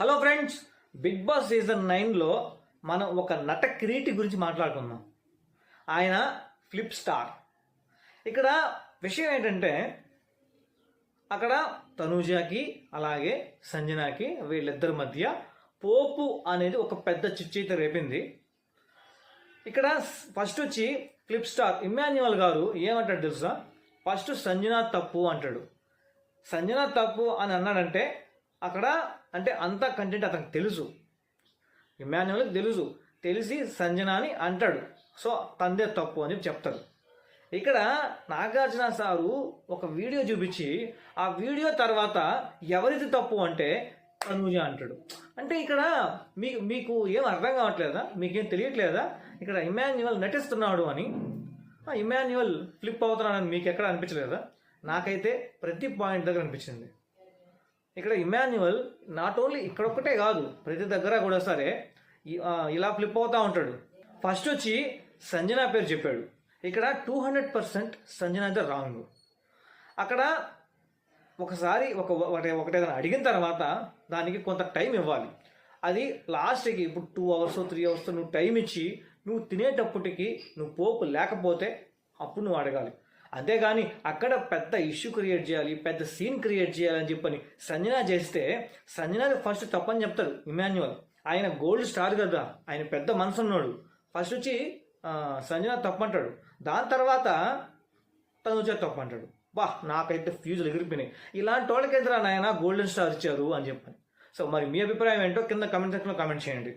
Hello friends Bigg Boss season నైన్లో మనం ఒక నట కిరీటి గురించి మాట్లాడుకుందాం. ఆయన ఫ్లిప్ స్టార్ ఇక్కడ విషయం ఏంటంటే అక్కడ తనూజాకి అలాగే సంజనాకి వీళ్ళిద్దరి మధ్య పోపు అనేది ఒక పెద్ద చిచ్చైతే రేపింది. ఇక్కడ ఫస్ట్ వచ్చి ఫ్లిప్ స్టార్ ఇమాన్యువల్ గారు ఏమంటాడు తెలుసా? ఫస్ట్ సంజన తప్పు అంటాడు. సంజన తప్పు అని అన్నాడంటే అక్కడ అంటే అంత కంటెంట్ అతనికి తెలుసు. ఇమాన్యువల్కి తెలుసు. తెలిసి సంజన అని అంటాడు. సో తందే తప్పు అని చెప్తాడు. ఇక్కడ నాగార్జున సారు ఒక వీడియో చూపించి ఆ వీడియో తర్వాత ఎవరిది తప్పు అంటే తనూజ అంటాడు. అంటే ఇక్కడ మీకు మీకు ఏం అర్థం కావట్లేదా? మీకేం తెలియట్లేదా? ఇక్కడ ఇమాన్యువల్ నటిస్తున్నాడు అని. ఆ ఇమాన్యువల్ ఫ్లిప్ అవుతున్నాడని మీకు ఎక్కడ అనిపించలేదా? నాకైతే ప్రతి పాయింట్ దగ్గర అనిపించింది. ఇక్కడ ఇమాన్యువల్ నాట్ ఓన్లీ ఇక్కడ ఒక్కటే కాదు ప్రతి దగ్గర కూడా సరే ఇలా ఫ్లిప్ అవుతా ఉంటాడు. ఫస్ట్ వచ్చి సంజన పేరు చెప్పాడు. ఇక్కడ టూ హండ్రెడ్ పర్సెంట్ సంజన అయితే రాంగ్ అక్కడ ఒకసారి ఒక ఒకటేదైనా అడిగిన తర్వాత దానికి కొంత టైం ఇవ్వాలి. అది లాస్ట్కి ఇప్పుడు టూ అవర్స్ త్రీ అవర్స్ నువ్వు టైం ఇచ్చి నువ్వు తినేటప్పటికి నువ్వు పోపు లేకపోతే అప్పుడు నువ్వు అడగాలి. అంతేగాని అక్కడ పెద్ద ఇష్యూ క్రియేట్ చేయాలి పెద్ద సీన్ క్రియేట్ చేయాలని చెప్పని సంజన చేస్తే సంజన ఫస్ట్ తప్పని చెప్తాడు ఇమాన్యువల్ ఆయన గోల్డ్ స్టార్ కదా ఆయన పెద్ద మనసు ఉన్నాడు ఫస్ట్ వచ్చి సంజన తప్పంటాడు. దాని తర్వాత తను వచ్చే తప్పు అంటాడు బా నాకైతే ఫ్యూజులు ఎగిరిపోయినాయి. ఇలాంటి వాళ్ళకి ఎదురా నాయన గోల్డెన్ స్టార్ ఇచ్చారు అని చెప్పాను. సో మరి మీ అభిప్రాయం ఏంటో కింద కమెంట్ సెక్షన్లో కామెంట్ చేయండి.